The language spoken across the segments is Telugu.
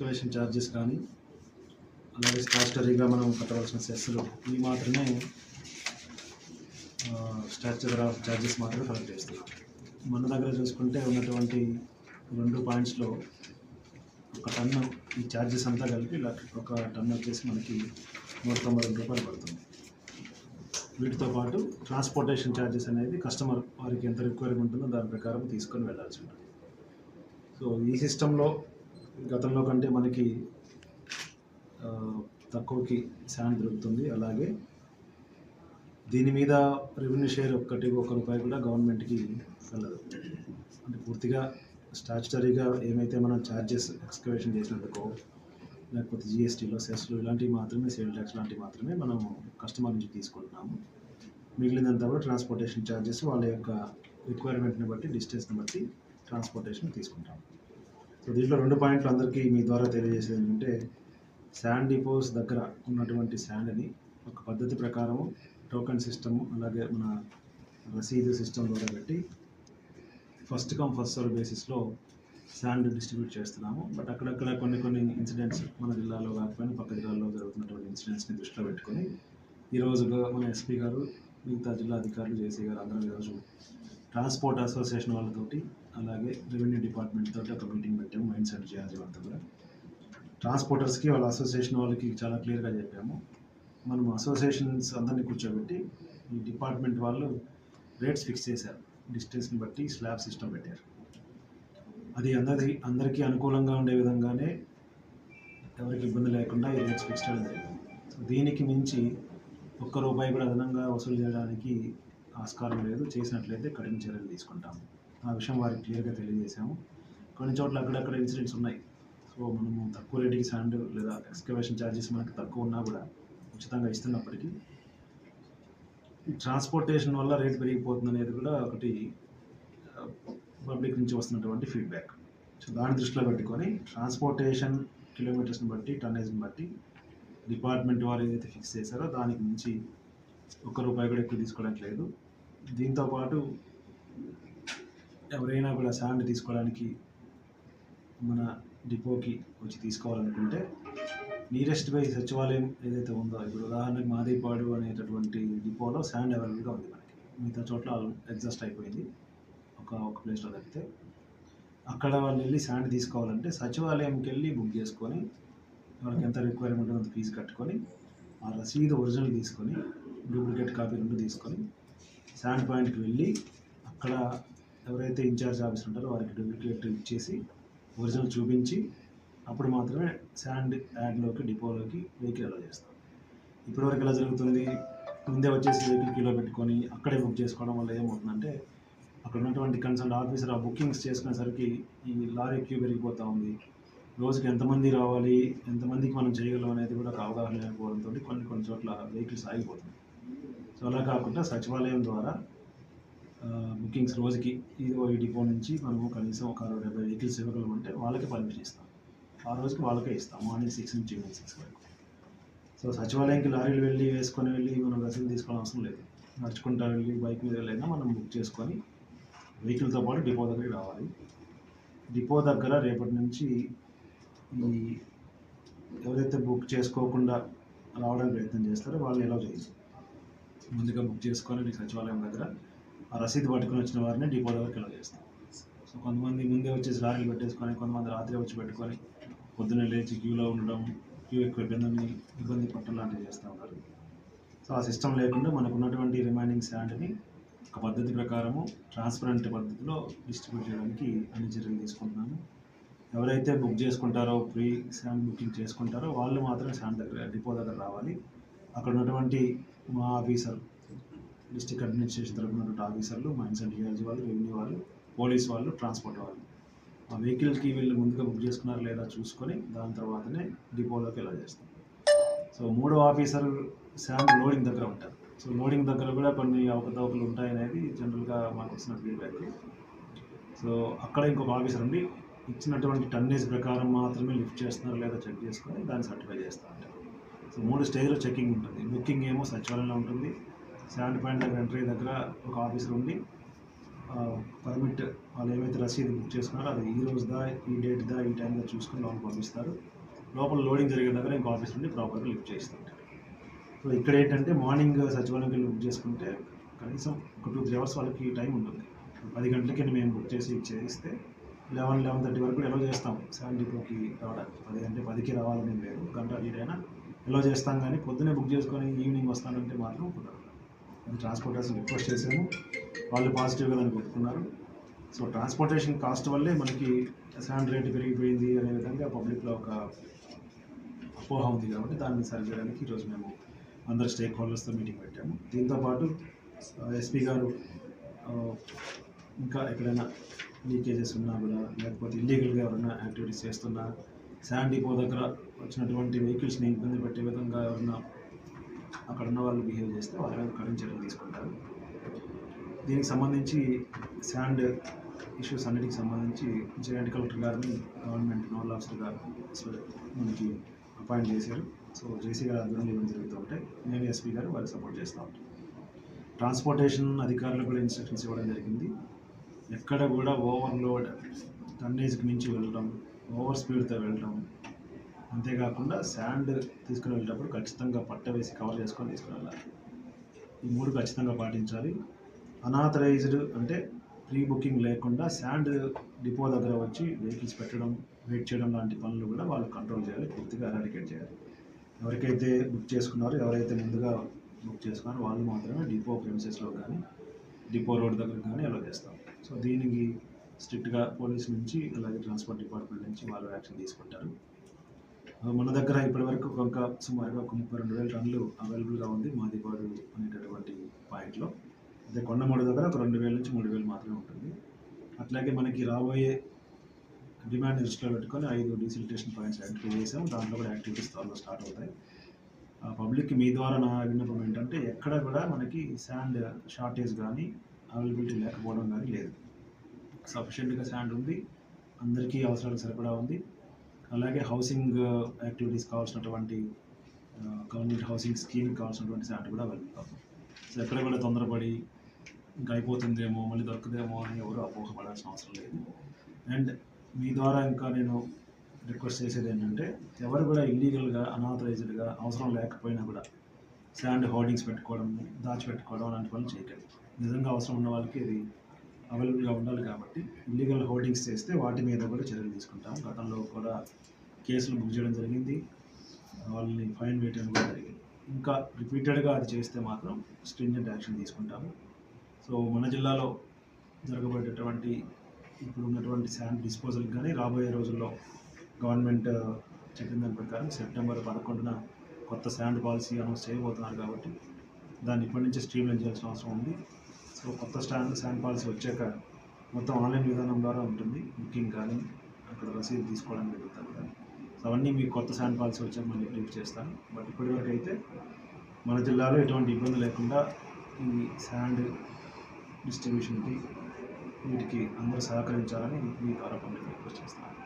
ఎక్స్కవేషన్ ఛార్జెస్ కానీ అలాగే స్టాచ్యుటరీగా మనం కట్టవలసిన సెస్సులు ఇవి మాత్రమే స్టాచ్యురీ ఆఫ్ ఛార్జెస్ మాత్రమే కలెక్ట్ చేస్తున్నాం. మన దగ్గర చూసుకుంటే ఉన్నటువంటి రెండు పాయింట్స్లో ఒక టన్ను ఈ ఛార్జెస్ అంతా కలిపి ఒక టన్ను వచ్చేసి మనకి నూట తొంభై రెండు రూపాయలు పడుతుంది. వీటితో పాటు ట్రాన్స్పోర్టేషన్ ఛార్జెస్ అనేది కస్టమర్ వారికి ఎంత రిక్వైర్మెంట్ ఉంటుందో దాని ప్రకారం తీసుకొని వెళ్ళాల్సి ఉంటుంది. సో ఈ సిస్టంలో గతంలో కంటే మనకి తక్కువకి శాండ్ దొరుకుతుంది. అలాగే దీని మీద రెవెన్యూ షేర్ ఒక్కటి ఒక రూపాయి కూడా గవర్నమెంట్కి వెళ్ళదు. అంటే పూర్తిగా స్టాచ్యుటరీగా ఏమైతే మనం ఛార్జెస్ ఎక్స్కవేషన్ చేసినందుకో లేకపోతే జిఎస్టీలో సెస్లు ఇలాంటివి మాత్రమే సేల్ ట్యాక్స్ లాంటివి మాత్రమే మనం కస్టమర్ నుంచి తీసుకుంటున్నాము. మిగిలినంతా కూడా ట్రాన్స్పోర్టేషన్ ఛార్జెస్ వాళ్ళ యొక్క రిక్వైర్మెంట్ని బట్టి డిస్టెన్స్ని బట్టి ట్రాన్స్పోర్టేషన్ తీసుకుంటాం సో దీంట్లో రెండు పాయింట్లు అందరికీ మీ ద్వారా తెలియజేసేది ఏంటంటే శాండ్ డిపోస్ దగ్గర ఉన్నటువంటి శాండ్ని ఒక పద్ధతి ప్రకారము టోకెన్ సిస్టమ్ అలాగే మన రసీదు సిస్టమ్ ద్వారా పెట్టి ఫస్ట్ కమ్ ఫస్ట్ సర్వ్ బేసిస్లో శాండ్ డిస్ట్రిబ్యూట్ చేస్తున్నాము. బట్ అక్కడక్కడ కొన్ని కొన్ని ఇన్సిడెంట్స్ మన జిల్లాలో కాకపోయినా పక్క జిల్లాలో జరుగుతున్నటువంటి ఇన్సిడెంట్స్ని దృష్టిలో పెట్టుకొని ఈరోజు మన ఎస్పీ గారు మిగతా జిల్లా అధికారులు జేసీ గారు అందరం ఈరోజు ట్రాన్స్పోర్ట్ అసోసియేషన్ వాళ్ళతోటి అలాగే రెవెన్యూ డిపార్ట్మెంట్ తోటి ఒక మీటింగ్ పెట్టాము మైండ్ సెట్ చేయాలి వాళ్ళతో కూడా. ట్రాన్స్పోర్టర్స్కి వాళ్ళ అసోసియేషన్ వాళ్ళకి చాలా క్లియర్గా చెప్పాము. మనం అసోసియేషన్స్ అందరినీ కూర్చోబెట్టి ఈ డిపార్ట్మెంట్ వాళ్ళు రేట్స్ ఫిక్స్ చేశారు. డిస్టెన్స్ని బట్టి స్లాబ్ సిస్టమ్ పెట్టారు. అది అందరి అందరికీ అనుకూలంగా ఉండే విధంగానే ఎవరికి ఇబ్బంది లేకుండా ఈ రేట్స్ ఫిక్స్ చేయడం జరిగింది. సో దీనికి మించి ఒక్క రూపాయి కూడా అదనంగా వసూలు చేయడానికి ఆస్కారం లేదు. చేసినట్లయితే కఠిన చర్యలు తీసుకుంటాము. ఆ విషయం వారికి క్లియర్గా తెలియజేశాము. కొన్ని చోట్ల అక్కడక్కడ ఇన్సిడెంట్స్ ఉన్నాయి. సో మనము తక్కువ రేటింగ్ శాండ్ లేదా ఎక్స్కవేషన్ ఛార్జెస్ మనకి తక్కువ ఉన్నా కూడా ఉచితంగా ఇస్తున్నప్పటికీ ఈ ట్రాన్స్పోర్టేషన్ వల్ల రేట్ పెరిగిపోతుంది అనేది కూడా ఒకటి పబ్లిక్ నుంచి వస్తున్నటువంటి ఫీడ్బ్యాక్ సో దాన్ని దృష్టిలో పెట్టుకొని ట్రాన్స్పోర్టేషన్ కిలోమీటర్స్ని బట్టి టన్నేజ్ని బట్టి డిపార్ట్మెంట్ వారు ఏదైతే ఫిక్స్ చేశారో దానికి మించి ఒక్క రూపాయి కూడా ఎక్కువ తీసుకోవడానికి లేదు. దీంతో పాటు ఎవరైనా కూడా శాండ్ తీసుకోవడానికి మన డిపోకి వచ్చి తీసుకోవాలనుకుంటే నియరెస్ట్ బై సచివాలయం ఏదైతే ఉందో ఇప్పుడు ఉదాహరణకు మాదేపాడు అనేటటువంటి డిపోలో శాండ్ అవైలబుల్గా ఉంది మనకి. మిగతా చోట్ల ఎగ్జాస్ట్ అయిపోయింది. ఒక ఒక ప్లేస్లో తప్పితే అక్కడ వాళ్ళు వెళ్ళి శాండ్ తీసుకోవాలంటే సచివాలయంకి వెళ్ళి బుక్ చేసుకొని వాళ్ళకి ఎంత రిక్వైర్మెంట్ అంత ఫీజు కట్టుకొని ఆ రసీదు ఒరిజినల్ తీసుకొని డూప్లికేట్ కాపీ రెండు తీసుకొని శాండ్ పాయింట్కి వెళ్ళి అక్కడ ఎవరైతే ఇన్ఛార్జ్ ఆఫీసర్ ఉంటారో వారికి డూప్లికేట్ ఇచ్చేసి ఒరిజినల్ చూపించి అప్పుడు మాత్రమే శాండ్ యాడ్లోకి డిపోలోకి వెహికల్ అలా చేస్తాం. ఇప్పటివరకు ఎలా జరుగుతుంది? ముందే వచ్చేసి వెహికల్ కిలో పెట్టుకొని అక్కడే బుక్ చేసుకోవడం వల్ల ఏమవుతుందంటే అక్కడ ఉన్నటువంటి కన్సల్ట్ ఆఫీసర్ ఆ బుకింగ్స్ చేసుకునేసరికి ఈ లారీ క్యూ పెరిగిపోతూ ఉంది. రోజుకి ఎంతమంది రావాలి ఎంతమందికి మనం చేయగలం అనేది కూడా ఒక అవగాహన లేకపోవడంతో కొన్ని కొన్ని చోట్ల వెహికల్స్ ఆగిపోతుంది సో అలా కాకుండా సచివాలయం ద్వారా బుకింగ్స్ రోజుకి ఇదిగో ఈ డిపో నుంచి మనము కనీసం ఒక అరవై డెబ్బై వెహికల్స్ ఉంటే వాళ్ళకి పర్మిషన్ ఇస్తాం. ఆ రోజుకి వాళ్ళకే ఇస్తాం. మార్నింగ్ సిక్స్ నుంచి ఈవినింగ్ సిక్స్ వరకు. సో సచివాలయంకి లారీలు వెళ్ళి వేసుకొని వెళ్ళి మనం రసీదు తీసుకోవడం అవసరం లేదు. నడుచుకుంటా వెళ్ళి బైక్ మీద వెళ్ళైనా మనం బుక్ చేసుకొని వెహికల్తో పాటు డిపో దగ్గరికి రావాలి. డిపో దగ్గర రేపటి నుంచి ఈ ఎవరైతే బుక్ చేసుకోకుండా రావడానికి ప్రయత్నం చేస్తారో వాళ్ళని ఎలా చేయొచ్చు ముందుగా బుక్ చేసుకొని మీ సచివాలయం దగ్గర ఆ రసీదు పట్టుకొని వచ్చిన వారిని డిపో దగ్గరికి ఎలా చేస్తాం. సో కొంతమంది ముందే వచ్చేసి లారీలు పెట్టేసుకొని కొంతమంది రాత్రి వచ్చి పెట్టుకొని పొద్దున్నే లేచి క్యూలో ఉండడం క్యూ ఎక్కువ ఇబ్బంది ఇబ్బంది పట్టడం లాంటివి చేస్తూ ఉంటారు. సో ఆ సిస్టమ్ లేకుండా మనకు ఉన్నటువంటి రిమైనింగ్ శాండ్ని ఒక పద్ధతి ప్రకారము ట్రాన్స్పరెంట్ పద్ధతిలో డిస్ట్రిబ్యూట్ చేయడానికి అన్ని చర్యలు తీసుకుంటున్నాము. ఎవరైతే బుక్ చేసుకుంటారో ప్రీ శాండ్ బుకింగ్ చేసుకుంటారో వాళ్ళు మాత్రం శాండ్ దగ్గర డిపో దగ్గర రావాలి. అక్కడ ఉన్నటువంటి మా ఆఫీసర్ డిస్ట్రిక్ట్ అడ్మినిస్ట్రేషన్ తరపున ఆఫీసర్లు మైన్స్ అండ్ జియాలజీ వాళ్ళు రెవెన్యూ వాళ్ళు పోలీస్ వాళ్ళు ట్రాన్స్పోర్ట్ వాళ్ళు. ఆ వెహికల్కి వీళ్ళు ముందుగా బుక్ చేసుకున్నారు లేదా చూసుకొని దాని తర్వాతనే డిపోలోకి ఎలా చేస్తాం. సో మూడో ఆఫీసర్ శాండ్ లోడింగ్ దగ్గర ఉంటారు. సో లోడింగ్ దగ్గర కూడా కొన్ని అవకతవకలు ఉంటాయనేది జనరల్గా మనకు వచ్చిన ఫీడ్బ్యాక్ సో అక్కడ ఇంకొక ఆఫీసర్ ఉండి ఇచ్చినటువంటి టన్నేజ్ ప్రకారం మాత్రమే లిఫ్ట్ చేస్తున్నారు లేదా చెక్ చేసుకొని దాన్ని సర్టిఫై చేస్తూ ఉంటారు. సో మూడు స్టేజ్లో చెకింగ్ ఉంటుంది. బుకింగ్ ఏమో సచివాలయంలో ఉంటుంది. శాండ్ పాయింట్ దగ్గర ఎంట్రీ దగ్గర ఒక ఆఫీసర్ ఉండి పర్మిట్ వాళ్ళు ఏమైతే రసీదు బుక్ చేసుకున్నారో అది ఈ రోజుదా ఈ డేట్ దా ఈ టైంలో చూసుకుని లోన్ పంపిస్తారు. లోపల లోడింగ్ జరిగిన దగ్గర ఇంకో ఆఫీస్ నుండి ప్రాపర్గా లిఫ్ట్ చేస్తుంటారు సో ఇక్కడ ఏంటంటే మార్నింగ్ సచివాలయంకి వెళ్ళి బుక్ చేసుకుంటే కనీసం ఒక టూ త్రీ అవర్స్ వాళ్ళకి టైం ఉంటుంది. పది గంటలకి మేము బుక్ చేసి చేస్తే లెవెన్ లెవెన్ థర్టీ వరకు ఎలా చేస్తాం. సెవెన్ డిపోకి రావడానికి. పది అంటే పదికి రావాలని లేదు. గంట లేట్ అయినా ఎలా చేస్తాం కానీ పొద్దునే బుక్ చేసుకొని ఈవినింగ్ వస్తానంటే మాత్రం కుదరదు. ట్రాన్స్పోర్టేషన్ రిక్వెస్ట్ చేసాము వాళ్ళు పాజిటివ్గా దాన్ని పెట్టుకున్నారు. సో ట్రాన్స్పోర్టేషన్ కాస్ట్ వల్లే మనకి శాండ్ రేట్ పెరిగిపోయింది అనే విధంగా పబ్లిక్లో ఒక అపోహ ఉంది కాబట్టి దాన్ని సరిచేయడానికి ఈరోజు మేము అందరు స్టేక్ హోల్డర్స్తో మీటింగ్ పెట్టాము. దీంతోపాటు ఎస్పీ గారు ఇంకా ఎక్కడైనా లీకేజెస్ ఉన్నా కూడా లేకపోతే ఇల్లీగల్గా ఎవరైనా యాక్టివిటీస్ చేస్తున్నా శాండ్ డిపో దగ్గర వచ్చినటువంటి వెహికల్స్ని ఇబ్బంది పెట్టే విధంగా ఎవరైనా అక్కడ ఉన్న వాళ్ళు బిహేవ్ చేస్తే వాళ్ళ మీద కఠిన చర్యలు తీసుకుంటారు. దీనికి సంబంధించి శాండ్ ఇష్యూస్ అన్నిటికి సంబంధించి జాయింట్ కలెక్టర్ గారిని గవర్నమెంట్ నోడల్ ఆఫీసర్ గారు మనకి అపాయింట్ చేశారు. సో జేసీ గారు ఆధ్వర్యంలో ఇవ్వడం జరుగుతూ ఉంటాయి నేను ఎస్పీ గారు వారికి సపోర్ట్ చేస్తూ ఉంటాం. ట్రాన్స్పోర్టేషన్ అధికారులకు కూడా ఇన్స్ట్రక్షన్స్ ఇవ్వడం జరిగింది. ఎక్కడ కూడా ఓవర్లోడ్ టన్నేజ్కి మించి వెళ్ళడం ఓవర్ స్పీడ్తో వెళ్ళడం అంతేకాకుండా శాండ్ తీసుకుని వెళ్ళేటప్పుడు ఖచ్చితంగా పట్ట వేసి కవర్ చేసుకొని తీసుకుని వెళ్ళాలి. ఈ మూడు ఖచ్చితంగా పాటించాలి. అనాథరైజ్డ్ అంటే ప్రీ బుకింగ్ లేకుండా శాండ్ డిపో దగ్గర వచ్చి వెహికల్స్ పెట్టడం వెయిట్ చేయడం లాంటి పనులు కూడా వాళ్ళు కంట్రోల్ చేయాలి పూర్తిగా ఎరాడికేట్ చేయాలి. ఎవరికైతే బుక్ చేసుకున్నారో ఎవరైతే ముందుగా బుక్ చేసుకున్నారో వాళ్ళు మాత్రమే డిపో ప్రిమిసెస్లో కానీ డిపో రోడ్ దగ్గర కానీ అలా చేస్తాం. సో దీనికి స్ట్రిక్ట్గా పోలీస్ నుంచి అలాగే ట్రాన్స్పోర్ట్ డిపార్ట్మెంట్ నుంచి వాళ్ళు యాక్షన్ తీసుకుంటారు. మన దగ్గర ఇప్పటివరకు ఒక సుమారుగా ఒక ముప్పై రెండు వేల టన్నులు అవైలబుల్గా ఉంది మాదిపాడు అనేటటువంటి పాయింట్లో. అదే కొండమూడు దగ్గర ఒక రెండు వేల నుంచి మూడు వేలు మాత్రమే ఉంటుంది. అట్లాగే మనకి రాబోయే డిమాండ్ దృష్టిలో పెట్టుకొని ఐదు డీసిలిటేషన్ పాయింట్స్ ఐడెంటిఫై చేసాం. దాంట్లో కూడా యాక్టివిటీస్ త్వరలో స్టార్ట్ అవుతాయి. పబ్లిక్ మీ ద్వారా నా విన్నపం ఏంటంటే ఎక్కడ కూడా మనకి శాండ్ షార్టేజ్ కానీ అవైలబిలిటీ లేకపోవడం కానీ లేదు. సఫిషియెంట్గా శాండ్ ఉంది. అందరికీ అవసరాలు సరిపడా ఉంది. అలాగే హౌసింగ్ uh, యాక్టివిటీస్ కావాల్సినటువంటి uh, గవర్నమెంట్ హౌసింగ్ స్కీమ్ కావాల్సినటువంటి శాట్ కూడా వెళ్తాం సో ఎక్కడ కూడా తొందరపడి ఇంకా అయిపోతుందేమో మళ్ళీ దొరకదేమో అని ఎవరు అపోహపడాల్సిన అవసరం లేదు. అండ్ మీ ద్వారా ఇంకా నేను రిక్వెస్ట్ చేసేది ఏంటంటే ఎవరు కూడా ఇల్లీగల్గా అనాథరైజ్డ్గా అవసరం లేకపోయినా కూడా శాండ్ హోర్డింగ్స్ పెట్టుకోవడం దాచిపెట్టుకోవడం అలాంటి పనులు చేయకండి. నిజంగా అవసరం ఉన్న వాళ్ళకి ఇది అవైలబుల్గా ఉండాలి కాబట్టి ఇల్లీగల్ హోర్డింగ్స్ చేస్తే వాటి మీద కూడా చర్యలు తీసుకుంటాం. గతంలో కూడా కేసులు బుక్ చేయడం జరిగింది. వాళ్ళని ఫైన్ వేయడం కూడా జరిగింది. ఇంకా రిపీటెడ్గా అది చేస్తే మాత్రం స్ట్రింజెంట్ యాక్షన్ తీసుకుంటాము. సో మన జిల్లాలో జరగబడేటటువంటి ఇప్పుడు ఉన్నటువంటి శాండ్ డిస్పోజల్కి కానీ రాబోయే రోజుల్లో గవర్నమెంట్ చెప్పిన దాని ప్రకారం సెప్టెంబర్ పదకొండున కొత్త శాండ్ పాలసీ అనౌన్స్ చేయబోతున్నారు కాబట్టి దాన్ని ఇప్పటి నుంచే స్ట్రీమ్లైన్ చేయాల్సిన అవసరం ఉంది. సో కొత్త స్టాండ్ శాండ్ పాలసీ వచ్చాక మొత్తం ఆన్లైన్ విధానం ద్వారా ఉంటుంది. బుకింగ్ కానీ అక్కడ రసీదు తీసుకోవడానికి జరుగుతుంది కానీ సో అవన్నీ మీకు కొత్త శాండ్ పాలసీ వచ్చాక మళ్ళీ బ్రీఫ్ చేస్తాను. బట్ ఇప్పటివరకు అయితే మన జిల్లాలో ఎటువంటి ఇబ్బంది లేకుండా ఈ శాండ్ డిస్ట్రిబ్యూషన్కి వీటికి అందరూ సహకరించాలని మీ ద్వారా కొన్ని రిక్వెస్ట్ చేస్తాను.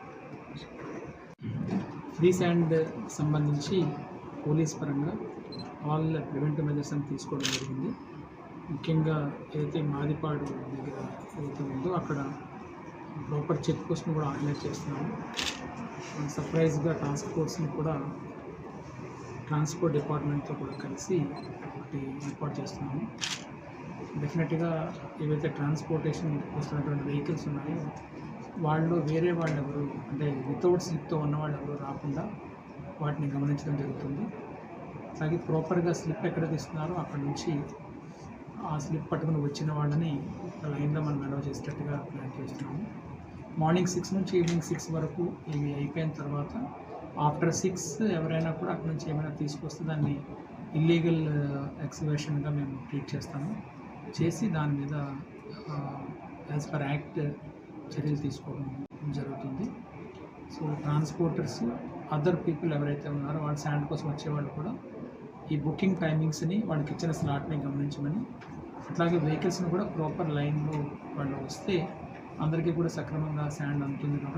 ఫ్రీ శాండ్ సంబంధించి పోలీస్ పరంగా ఆల్ ప్రివెంటివ్ మెజర్స్ అని తీసుకోవడం జరిగింది. ముఖ్యంగా ఏదైతే మాదిపాడు దగ్గర ఏదైతే ఉందో అక్కడ ప్రాపర్ చెక్ పోస్ట్ని కూడా ఆర్గనైజ్ చేస్తున్నాము. సర్ప్రైజ్గా టాస్క్ ఫోర్స్ని కూడా ట్రాన్స్పోర్ట్ డిపార్ట్మెంట్తో కూడా కలిసి ఒకటి ఏర్పాటు చేస్తున్నాము. డెఫినెట్గా ఏవైతే ట్రాన్స్పోర్టేషన్ వస్తున్నటువంటి వెహికల్స్ ఉన్నాయో వాళ్ళు వేరే వాళ్ళు ఎవరు అంటే వితౌట్ స్లిప్తో ఉన్న వాళ్ళు ఎవరు రాకుండా వాటిని గమనించడం జరుగుతుంది. అలాగే ప్రాపర్గా స్లిప్ ఎక్కడ తీస్తున్నారో అక్కడ నుంచి ఆ స్లిప్ పట్టుకుని వచ్చిన వాళ్ళని లైన్లో మనం అలౌ చేసేటట్టుగా ప్లాన్ చేస్తున్నాము. మార్నింగ్ సిక్స్ నుంచి ఈవినింగ్ సిక్స్ వరకు ఇవి అయిపోయిన తర్వాత ఆఫ్టర్ సిక్స్ ఎవరైనా కూడా అక్కడ నుంచి ఏమైనా తీసుకొస్తే దాన్ని ఇల్లీగల్ ఎక్సిబిషన్గా uh, మేము ట్రీట్ చేస్తాము. చేసి దాని మీద యాజ్ పర్ యాక్ట్ చర్యలు తీసుకోవడం జరుగుతుంది. సో ట్రాన్స్పోర్టర్స్ అదర్ పీపుల్ ఎవరైతే ఉన్నారో వాళ్ళు శాండ్ కోసం వచ్చేవాళ్ళు కూడా ఈ బుకింగ్ టైమింగ్స్ని వాళ్ళకి ఇచ్చిన స్లాట్ని గమనించమని అట్లాగే వెహికల్స్ని కూడా ప్రాపర్ లైన్లో వాళ్ళు వస్తే అందరికీ కూడా సక్రమంగా శాండ్ అందుతుంది కాబట్టి